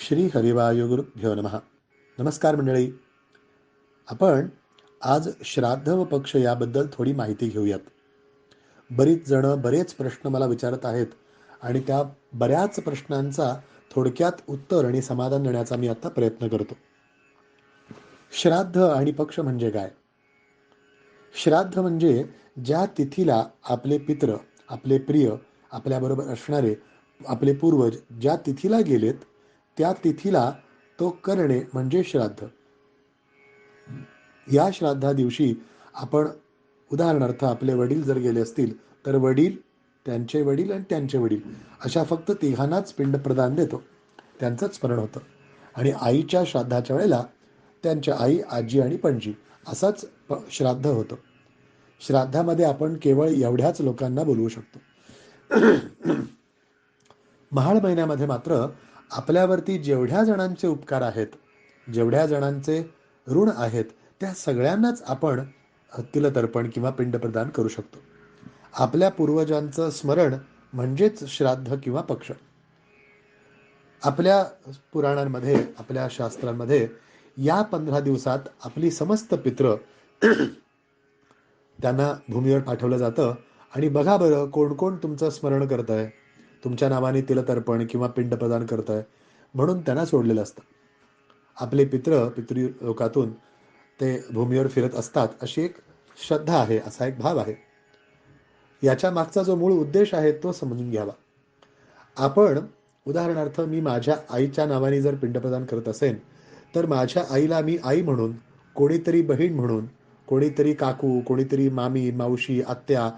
श्री हरिवायुगुरुभ्यो नमहा नमस्कार मंडळी. आपण आज श्राद्ध व पक्ष याबद्दल थोडी माहिती घेऊयात. बरीच जणं बरेच प्रश्न मला विचारत आहेत आणि त्या बऱ्याच प्रश्नांचा थोडक्यात उत्तर आणि समाधान देण्याचा मी आता प्रयत्न करतो. श्राद्ध आणि पक्ष म्हणजे काय? श्राद्ध म्हणजे ज्या तिथीला आपले पित्र आपले प्रिय आपल्याबरोबर असणारे आपले पूर्वज ज्या तिथीला गेलेत त्या तिथीला तो करणे म्हणजे श्राद्ध. या श्राद्धा दिवशी आपण उदाहरणार्थ आपले वडील जर गेले असतील तर वडील त्यांचे वडील आणि त्यांचे वडील अशा फक्त तिघांनाच पिंड प्रदान देतो. त्यांचंच स्मरण होतं. आणि आईच्या श्राद्धाच्या वेळेला त्यांच्या आई आजी आणि पणजी असाच प श्राद्ध होतं. श्राद्धामध्ये आपण केवळ एवढ्याच लोकांना बोलवू शकतो. महाळ महिन्यामध्ये मात्र आपल्यावरती जेवढ्या जणांचे उपकार आहेत जेवढ्या जणांचे ऋण आहेत त्या सगळ्यांनाच आपण तिलतर्पण किंवा पिंडप्रदान करू शकतो. आपल्या पूर्वजांचं स्मरण म्हणजेच श्राद्ध किंवा पक्ष. आपल्या पुराणांमध्ये आपल्या शास्त्रांमध्ये या पंधरा दिवसात आपली समस्त पित्र त्यांना भूमीवर पाठवलं जातं. आणि बघा बरं कोण कोण तुमचं स्मरण करत आहे तुमच्या नावाने तिलतर्पण किंवा पिंड प्रदान करत आहे म्हणून त्यांना सोडलेलं असतं. आपले पित्र पितृ लोकातून ते भूमीवर फिरत असतात अशी एक श्रद्धा आहे असा एक भाव आहे. याच्या मागचा जो मूळ उद्देश आहे तो समजून घ्यावा. आपण उदाहरणार्थ मी माझ्या आईच्या नावाने जर पिंडप्रदान करत असेल तर माझ्या आईला मी आई म्हणून कोणीतरी बहीण म्हणून कोणीतरी काकू कोणीतरी मामी मावशी आत्या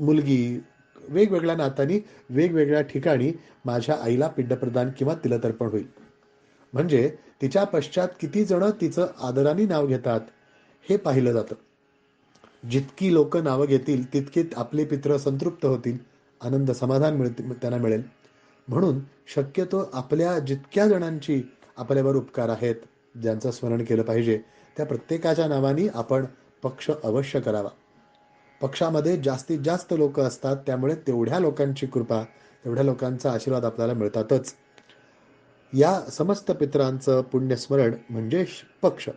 मुलगी वेगवेगळ्या नात्यांनी वेगवेगळ्या ठिकाणी माझ्या आईला पिंडप्रदान किंवा तिलतर्पण होईल. म्हणजे तिच्या पश्चात किती जण तिचं आदराने नाव घेतात हे पाहिलं जातं. जितकी लोक नावं घेतील तितके आपले पित्र संतृप्त होतील आनंद समाधान मिळतील त्यांना मिळेल. म्हणून शक्यतो आपल्या जितक्या जणांची आपल्यावर उपकार आहेत ज्यांचं स्मरण केलं पाहिजे त्या प्रत्येकाच्या नावाने आपण पक्ष अवश्य करावा. पक्षामध्ये जास्तीत जास्त लोक असतात त्यामुळे तेवढ्या लोकांची कृपा तेवढ्या लोकांचा आशीर्वाद आपल्याला मिळतातच. या समस्त पित्रांचं पुण्यस्मरण म्हणजे पक्ष.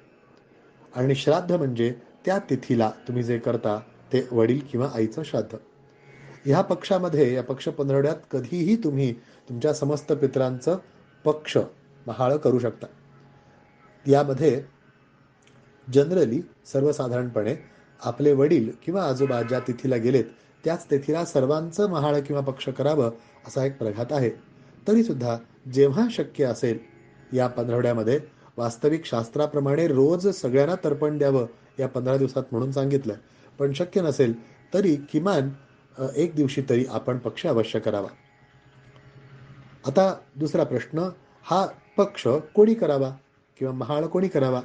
आणि श्राद्ध म्हणजे त्या तिथीला तुम्ही जे करता ते वडील किंवा आईचं श्राद्ध. ह्या पक्षामध्ये या पक्ष पंधरवड्यात कधीही तुम्ही तुमच्या समस्त पित्रांचं पक्ष महाळ करू शकता. यामध्ये जनरली सर्वसाधारणपणे आपले वडील किंवा आजोबा ज्या तिथीला गेलेत त्याच तिथीला सर्वांचं महाळ किंवा पक्ष करावं असा एक प्रघात आहे. तरी सुद्धा जेव्हा शक्य असेल या पंधरवड्यामध्ये वास्तविक शास्त्राप्रमाणे रोज सगळ्यांना तर्पण द्यावं या पंधरा दिवसात म्हणून सांगितलं. पण शक्य नसेल तरी किमान एक दिवशी तरी आपण पक्ष अवश्य करावा. आता दुसरा प्रश्न हा पक्ष कोणी करावा किंवा महाळ कोणी करावा?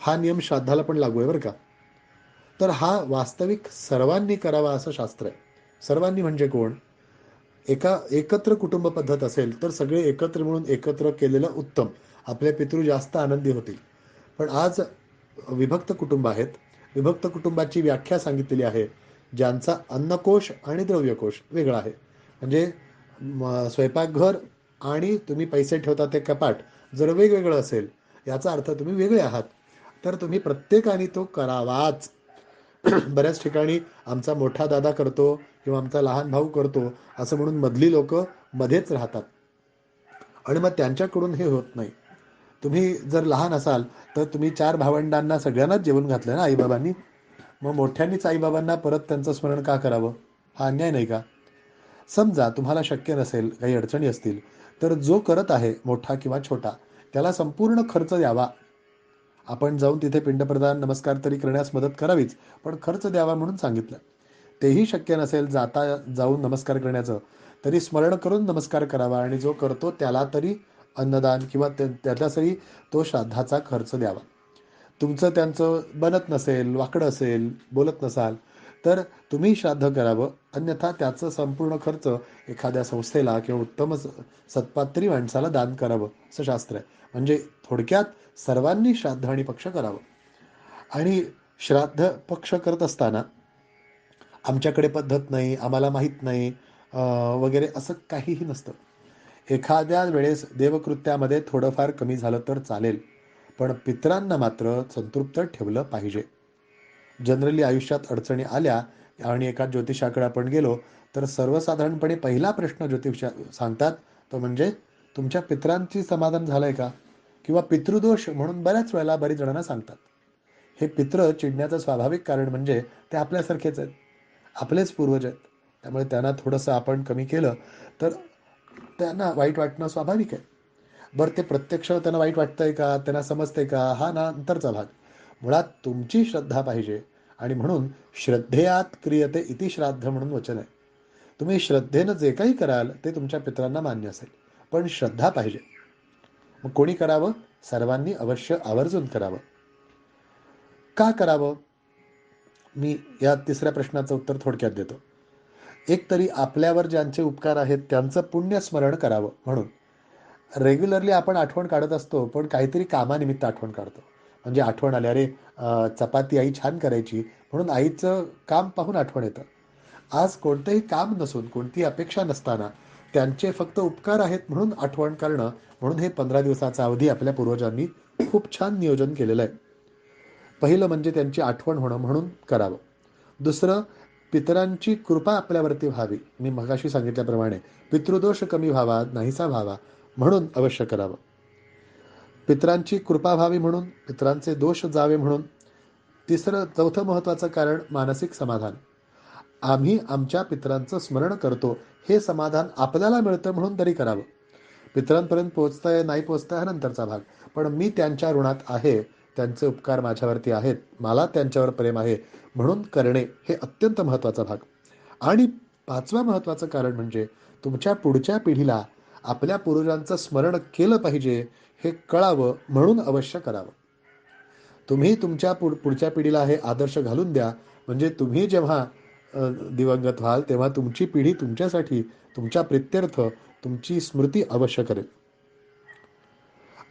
हा नियम श्राद्धाला पण लागू आहे बरं का. तर हा वास्तविक सर्वांनी करावा असं शास्त्र आहे. सर्वांनी म्हणजे कोण? एका एकत्र कुटुंब पद्धत असेल तर सगळे एकत्र मिळून एकत्र केलेलं उत्तम. आपले पितृ जास्त आनंदी होतील. पण आज विभक्त कुटुंब आहेत. विभक्त कुटुंबाची व्याख्या सांगितलेली आहे. ज्यांचा अन्नकोश आणि द्रव्यकोश वेगळा आहे. म्हणजे स्वयंपाकघर आणि तुम्ही पैसे ठेवता ते कपाट जर वेगवेगळं असेल याचा अर्थ तुम्ही वेगळे आहात. तर तुम्ही प्रत्येकाने तो करावाच. बऱ्याच ठिकाणी आमचा मोठा दादा करतो किंवा आमचा लहान भाऊ करतो असं म्हणून मधली लोक मध्येच राहतात. आणि मग त्यांच्याकडून हे होत नाही. तुम्ही जर लहान असाल तर तुम्ही चार भावंडांना सगळ्यांनाच जेवण घातलं ना आईबाबांनी? मग मोठ्यांनीच आईबाबांना परत त्यांचं स्मरण का करावं? हा अन्याय नाही का? समजा तुम्हाला शक्य नसेल काही अडचणी असतील तर जो करत आहे मोठा किंवा छोटा त्याला संपूर्ण खर्च द्यावा आपण जाऊन तिथे पिंडप्रदान नमस्कार तरी करण्यास मदत करावीच पण खर्च द्यावा म्हणून सांगितलं. तेही शक्य नसेल जाता जाऊन नमस्कार करण्याचं तरी स्मरण करून नमस्कार करावा आणि जो करतो त्याला तरी अन्नदान किंवा त्याच्यासाठी तो श्राद्धाचा खर्च द्यावा. तुमचं त्यांचं बनत नसेल वाकडं असेल बोलत नसाल तर तुम्ही श्राद्ध करावं. अन्यथा त्याचं संपूर्ण खर्च एखाद्या संस्थेला किंवा उत्तम सत्पात्री माणसाला दान करावं असं शास्त्र आहे. म्हणजे थोडक्यात सर्वांनी श्राद्ध आणि पक्ष करावं. आणि श्राद्ध पक्ष करत असताना आमच्याकडे पद्धत नाही आम्हाला माहीत नाही वगैरे असं काहीही नसतं. एखाद्या वेळेस देवकृत्यामध्ये थोडंफार कमी झालं तर चालेल पण पितरांना मात्र संतृप्त ठेवलं पाहिजे. जनरली आयुष्यात अडचणी आल्या आणि एका ज्योतिषाकडे आपण गेलो तर सर्वसाधारणपणे पहिला प्रश्न ज्योतिषा सांगतात तो म्हणजे तुमच्या पित्रांची समाधान झालं आहे का? किंवा पितृदोष म्हणून बऱ्याच वेळेला बरीच जणांना सांगतात. हे पित्र चिडण्याचं स्वाभाविक कारण म्हणजे ते आपल्यासारखेच आहेत. आपलेच पूर्वज आहेत. त्यामुळे त्यांना थोडंसं आपण कमी केलं तर त्यांना वाईट वाटणं स्वाभाविक आहे. बरं ते प्रत्यक्ष त्यांना वाईट वाटतंय का? त्यांना समजतंय का? हा ना नंतरचा भाग. मुळात तुमची श्रद्धा पाहिजे आणि म्हणून श्रद्धेयात क्रियते इति श्राद्ध म्हणून वचन आहे. तुम्ही श्रद्धेनं जे काही कराल ते तुमच्या पित्रांना मान्य असेल. पण श्रद्धा पाहिजे. मग कोणी करावं? सर्वांनी अवश्य आवर्जून करावं. का करावं? मी या तिसऱ्या प्रश्नाचं उत्तर थोडक्यात देतो. एक तरी आपल्यावर ज्यांचे उपकार आहेत त्यांचं पुण्यस्मरण करावं म्हणून. रेग्युलरली आपण आठवण काढत असतो पण काहीतरी कामानिमित्त आठवण काढतो. म्हणजे आठवण आली अरे चपाती आई छान करायची म्हणून आईचं काम पाहून आठवण येतं. आज कोणतंही काम नसून कोणती अपेक्षा नसताना त्यांचे फक्त उपकार आहेत म्हणून आठवण करणं म्हणून हे पंधरा दिवसाचा अवधी आपल्या पूर्वजांनी खूप छान नियोजन केलेलं आहे. पहिलं म्हणजे त्यांची आठवण होणं म्हणून करावं. दुसरं पितरांची कृपा आपल्यावरती व्हावी. मी मगाशी सांगितल्याप्रमाणे पितृदोष कमी व्हावा नाहीसा व्हावा म्हणून अवश्य करावं. पितरांची कृपा व्हावी म्हणून पितरांचे दोष जावे म्हणून. तिसरं चौथं महत्त्वाचं कारण मानसिक समाधान. आम्ही आमच्या पितरांचं स्मरण करतो. हे समाधान आपल्याला मिळतं म्हणून तरी करावं. पितरांपर्यंत पोहोचतंय नाही पोचतंय हा नंतरचा भाग. पण मी त्यांच्या ऋणात आहे. त्यांचे उपकार माझ्यावरती आहेत. मला त्यांच्यावर प्रेम आहे. म्हणून करणे हे अत्यंत महत्त्वाचा भाग. आणि पाचवा महत्त्वाचं कारण म्हणजे तुमच्या पुढच्या पिढीला आपल्या पूर्वजांचं स्मरण केलं पाहिजे हे कळावं म्हणून अवश्य करावं. तुम्ही तुमच्या पुढ पुढच्या पिढीला हे आदर्श घालून द्या. म्हणजे तुम्ही जेव्हा दिवंगत व्हाल तेव्हा तुमची पिढी तुमच्यासाठी तुमच्या प्रित्यर्थ तुमची स्मृती अवश्य करेल.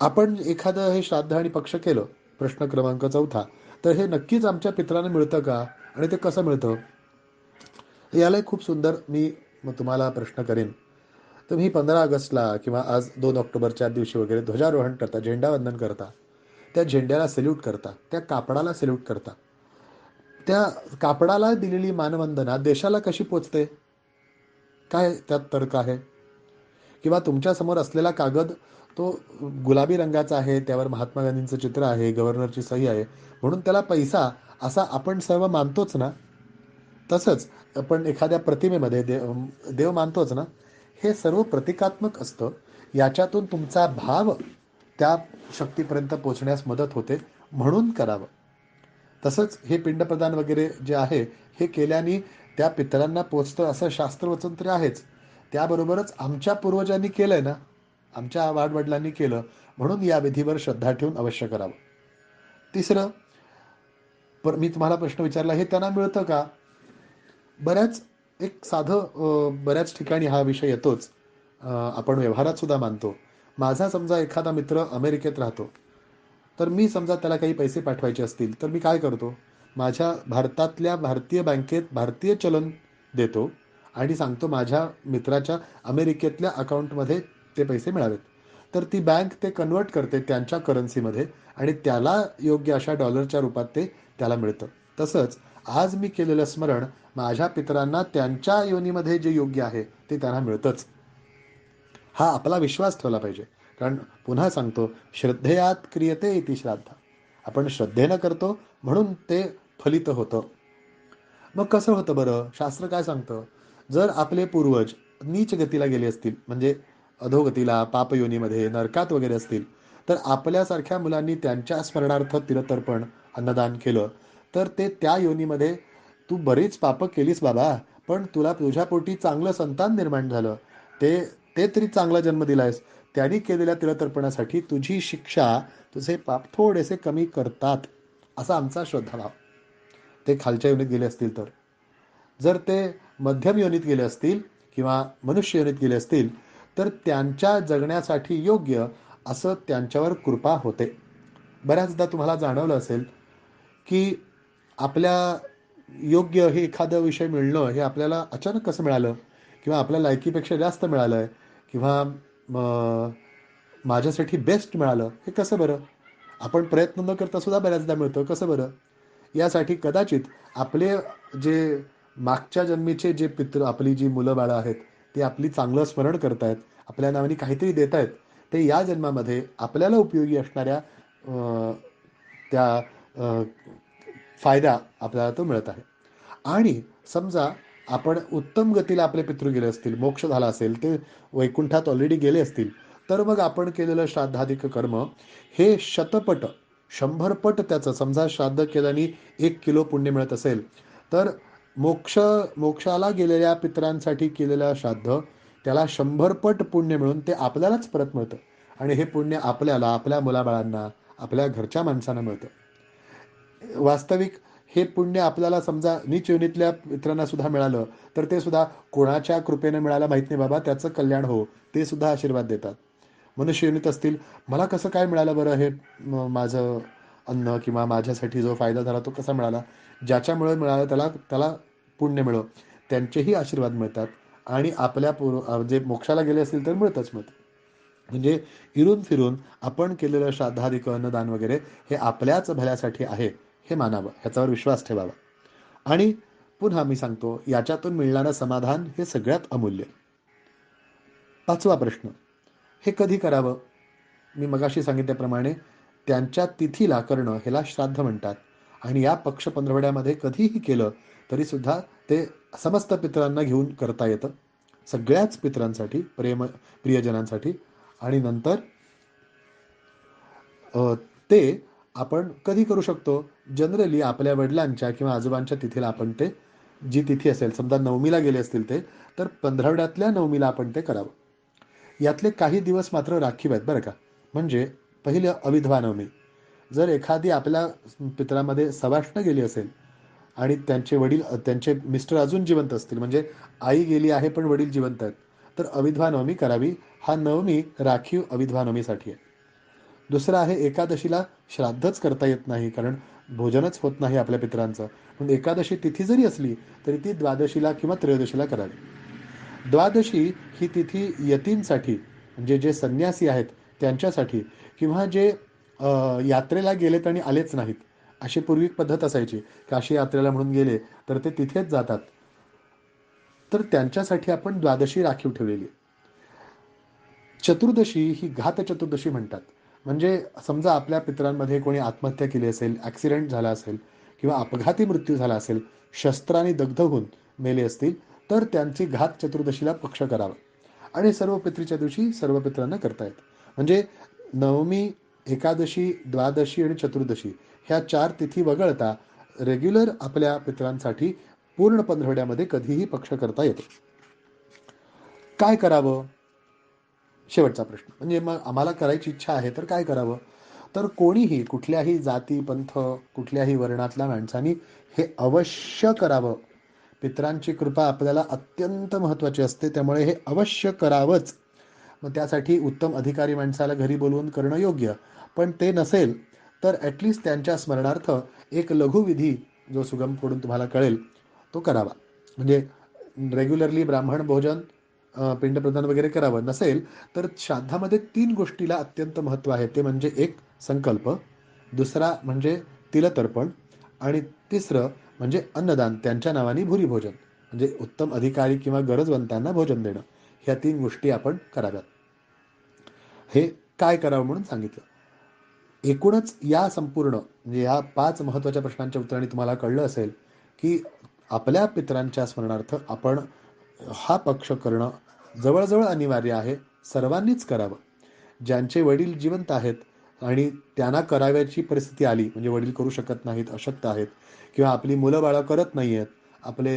आपण एखादं हे श्राद्ध आणि पक्ष केलं प्रश्न क्रमांक चौथा तर हे नक्कीच आमच्या पित्रांना मिळतं का? आणि ते कसं मिळतं? याला खूप सुंदर मी तुम्हाला प्रश्न करेन. तुम्ही पंधरा ऑगस्टला किंवा आज दोन ऑक्टोबरच्या दिवशी वगैरे ध्वजारोहण करता झेंडावंदन करता. त्या झेंड्याला सल्यूट करता त्या कापडाला सल्यूट करता. त्या कापडाला दिलेली मानवंदना देशाला कशी पोचते? काय त्यात तर्क आहे? किंवा तुमच्यासमोर असलेला कागद तो गुलाबी रंगाचा आहे त्यावर महात्मा गांधींचं चित्र आहे गव्हर्नरची सही आहे म्हणून त्याला पैसा असा आपण सर्व मानतोच ना? तसंच आपण एखाद्या प्रतिमेमध्ये देव देव मानतोच ना? हे सर्व प्रतिकात्मक असतं. याच्यातून तुमचा भाव त्या शक्तीपर्यंत पोचण्यास मदत होते म्हणून करावं. तसंच हे पिंडप्रदान वगैरे जे आहे हे केल्याने त्या पितरांना पोचतं असं शास्त्रवचन तरी आहेच. त्याबरोबरच आमच्या पूर्वजांनी केलंय ना आमच्या वाडवडिलांनी केलं म्हणून या विधीवर श्रद्धा ठेवून अवश्य करावं. तिसरं पर मी तुम्हाला प्रश्न विचारला हे त्यांना मिळतं का? बऱ्याच एक साधं बऱ्याच ठिकाणी हा विषय येतोच. आपण व्यवहारात सुद्धा मानतो. माझा समजा एखादा मित्र अमेरिकेत राहतो. तर मी समजा त्याला काही पैसे पाठवायचे असतील तर मी काय करतो? माझ्या भारतातल्या भारतीय बँकेत भारतीय चलन देतो आणि सांगतो माझ्या मित्राच्या अमेरिकेतल्या अकाउंटमध्ये ते पैसे मिळावेत. तर ती बँक ते कन्वर्ट करते त्यांच्या करन्सीमध्ये आणि त्याला योग्य अशा डॉलरच्या रूपात ते त्याला मिळतं. तसंच आज मी केलेलं स्मरण माझ्या पितरांना त्यांच्या योनीमध्ये जे योग्य आहे ते त्यांना मिळतंच. हा आपला विश्वास ठेवला पाहिजे. कारण पुन्हा सांगतो श्रद्धेयात क्रियते इति श्राद्ध. आपण श्रद्धेनं करतो म्हणून ते फलित होतं. मग कसं होतं बरं? शास्त्र काय सांगतं? जर आपले पूर्वज नीच गतीला गेले असतील म्हणजे अधोगतीला पापयोनीमध्ये नरकात वगैरे असतील तर आपल्यासारख्या मुलांनी त्यांच्या स्मरणार्थ तिरतर्पण अन्नदान केलं तर ते त्या योनीमध्ये तू बरीच पापं केलीस बाबा पण तुला तुझ्या पोटी चांगलं संतान निर्माण झालं. ते ते तरी चांगला जन्म दिलायस त्यांनी केलेल्या तिरतर्पणासाठी तुझी शिक्षा तुझे पाप थोडेसे कमी करतात असा आमचा श्रद्धाभाव. ते खालच्या योनीत गेले असतील तर. जर ते मध्यम योनीत गेले असतील किंवा मनुष्य योनीत गेले असतील तर त्यांच्या जगण्यासाठी योग्य असं त्यांच्यावर कृपा होते. बऱ्याचदा तुम्हाला जाणवलं असेल की आपल्या योग्य हे एखादं विषय मिळणं हे आपल्याला अचानक कसं मिळालं? किंवा आपल्या लायकीपेक्षा जास्त मिळालं आहे किंवा मग माझ्यासाठी बेस्ट मिळालं. हे कसं बरं? आपण प्रयत्न न करता सुद्धा बऱ्याचदा मिळतं. कसं बरं? यासाठी कदाचित आपले जे मागच्या जन्मीचे जे पित्र आपली जी मुलं बाळं आहेत ती आपली चांगलं स्मरण करतायत आपल्या नावाने काहीतरी देत आहेत ते या जन्मामध्ये आपल्याला उपयोगी असणाऱ्या त्या फायदा आपल्याला तो मिळत आहे. आणि समजा आपण उत्तम गतीला आपले पितृ गेले असतील मोक्ष झाला असेल ते वैकुंठात ऑलरेडी गेले असतील तर मग आपण केलेलं श्राद्धाधिक कर्म हे शतपट शंभरपट त्याचं समजा श्राद्ध केल्याने एक किलो पुण्य मिळत असेल तर मोक्ष मोक्षाला गेलेल्या पितरांसाठी केलेलं श्राद्ध त्याला शंभरपट पुण्य मिळून ते आपल्यालाच परत मिळतं. आणि हे पुण्य आपल्याला आपल्या मुलाबाळांना आपल्या घरच्या माणसांना मिळतं. वास्तविक हे पुण्य आपल्याला समजा निचवणीतल्या मित्रांना सुद्धा मिळालं तर ते सुद्धा कोणाच्या कृपेने मिळायला माहीत नाही बाबा त्याचं कल्याण हो ते सुद्धा आशीर्वाद देतात. मनुष्य योनीत असतील मला कसं काय मिळालं बरं हे माझं अन्न किंवा माझ्यासाठी जो फायदा झाला तो कसा मिळाला? ज्याच्यामुळे मिळाला त्याला त्याला पुण्य मिळो त्यांचेही आशीर्वाद मिळतात आणि आपल्या पूर्व जे मोक्षाला गेले असतील तर मिळतच मिळतं. म्हणजे इरून फिरून आपण केलेलं श्राद्धाधिक अन्नदान वगैरे हे आपल्याच भल्यासाठी आहे. हे मानावं ह्याच्यावर विश्वास ठेवावा. आणि पुन्हा मी सांगतो याच्यातून मिळणारं समाधान हे सगळ्यात अमूल्य. पाचवा प्रश्न. हे कधी करावं? मी मगाशी सांगितल्याप्रमाणे त्यांच्या तिथीला करणं ह्याला श्राद्ध म्हणतात. आणि या पक्ष पंधरवड्यामध्ये कधीही केलं तरी सुद्धा ते समस्त पितरांना घेऊन करता येतं. सगळ्याच पितरांसाठी प्रेम प्रियजनांसाठी. आणि नंतर ते आपण कधी करू शकतो? जनरली आपल्या वडिलांच्या किंवा आजोबांच्या तिथीला आपण ते जी तिथी असेल समजा नवमीला गेले असतील ते तर पंधरावड्यातल्या नवमीला आपण ते करावं. यातले काही दिवस मात्र राखीव आहेत बरं का. म्हणजे पहिलं अविधवा नवमी. जर एखादी आपल्या पितरामध्ये सवाष्ण गेली असेल आणि त्यांचे वडील त्यांचे मिस्टर अजून जिवंत असतील म्हणजे आई गेली आहे पण वडील जिवंत आहेत तर अविधवा नवमी करावी. हा नवमी राखीव अविधवा नवमीसाठी आहे. दुसरं आहे एकादशीला श्राद्धच करता येत नाही कारण भोजनच होत नाही आपल्या पित्रांचं. म्हणून एकादशी तिथी जरी असली तरी ती द्वादशीला किंवा त्रयोदशीला करावी. द्वादशी ही तिथी यतींसाठी म्हणजे जे संन्यासी आहेत त्यांच्यासाठी किंवा जे यात्रेला गेलेत आणि आलेच नाहीत अशी पूर्वी पद्धत असायची. काशी यात्रेला म्हणून गेले तर ते तिथेच जातात. तर त्यांच्यासाठी आपण द्वादशी राखीव ठेवलेली चतुर्दशी ही घात चतुर्दशी म्हणतात. म्हणजे समजा आपल्या पितरांमध्ये कोणी आत्महत्या केली असेल ॲक्सिडेंट झाला असेल किंवा अपघाती मृत्यू झाला असेल शस्त्राने दग्ध होऊन मेले असतील तर त्यांची घात चतुर्दशीला पक्ष करावा. आणि सर्व पितरीच्या दिवशी सर्व पित्रांना करता येत. म्हणजे नवमी एकादशी द्वादशी आणि चतुर्दशी ह्या चार तिथी वगळता रेग्युलर आपल्या पित्रांसाठी पूर्ण पंधरवड्यामध्ये कधीही पक्ष करता येतो. काय करावं? शेवटचा प्रश्न. म्हणजे मग आम्हाला करायची इच्छा आहे तर काय करावं? तर कोणीही कुठल्याही जाती पंथ कुठल्याही वर्णातल्या माणसांनी हे अवश्य करावं. पितरांची कृपा आपल्याला अत्यंत महत्त्वाची असते त्यामुळे हे अवश्य करावंच. मग त्यासाठी उत्तम अधिकारी माणसाला घरी बोलवून करणं योग्य. पण ते नसेल तर ॲटलिस्ट त्यांच्या स्मरणार्थ एक लघुविधी जो सुगमकडून तुम्हाला कळेल तो करावा. म्हणजे रेग्युलरली ब्राह्मण भोजन पिंडप्रदान वगैरे करावं नसेल तर श्राद्धामध्ये तीन गोष्टीला अत्यंत महत्त्व आहे. ते म्हणजे एक संकल्प दुसरा म्हणजे तिलतर्पण आणि तिसरं म्हणजे अन्नदान त्यांच्या नावाने भुरी भोजन म्हणजे उत्तम अधिकारी किंवा गरजवंतांना भोजन देणं. ह्या तीन गोष्टी आपण कराव्यात. हे काय करावं म्हणून सांगितलं? एकूणच या संपूर्ण म्हणजे या पाच महत्त्वाच्या प्रश्नांच्या उत्तराने तुम्हाला कळलं असेल की आपल्या पितरांच्या स्मरणार्थ आपण हा पक्ष करणं जवळजवळ अनिवार्य आहे. सर्वांनीच करावं. ज्यांचे वडील जिवंत आहेत आणि त्यांना कराव्याची परिस्थिती आली म्हणजे वडील करू शकत नाहीत अशक्त आहेत किंवा आपली मुलं बाळं करत नाही आहेत आपले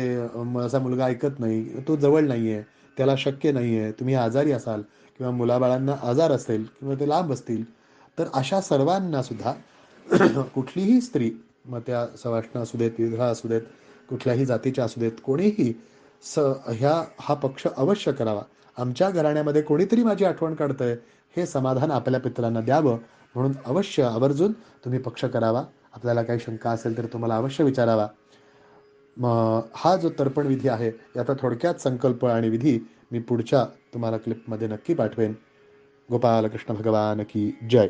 असा मुलगा ऐकत नाही तो जवळ नाही आहे त्याला शक्य नाही आहे तुम्ही आजारी असाल किंवा मुलाबाळांना आजार असेल किंवा ते लांब असतील तर अशा सर्वांना सुद्धा कुठलीही स्त्री मग त्या सवाष्ण असू देत विधवा असू देत कुठल्याही जातीच्या असू देत कोणीही स ह्या हा पक्ष अवश्य करावा. आमच्या घराण्यामध्ये कोणीतरी माझी आठवण काढतंय हे समाधान आपल्या पितरांना द्यावं म्हणून अवश्य आवर्जून तुम्ही पक्ष करावा. आपल्याला काही शंका असेल तर तुम्हाला अवश्य विचारावा. मग हा जो तर्पण विधी आहे याचा थोडक्यात संकल्प आणि विधी मी पुढच्या तुम्हाला क्लिपमध्ये नक्की पाठवेन. गोपालकृष्ण भगवान की जय.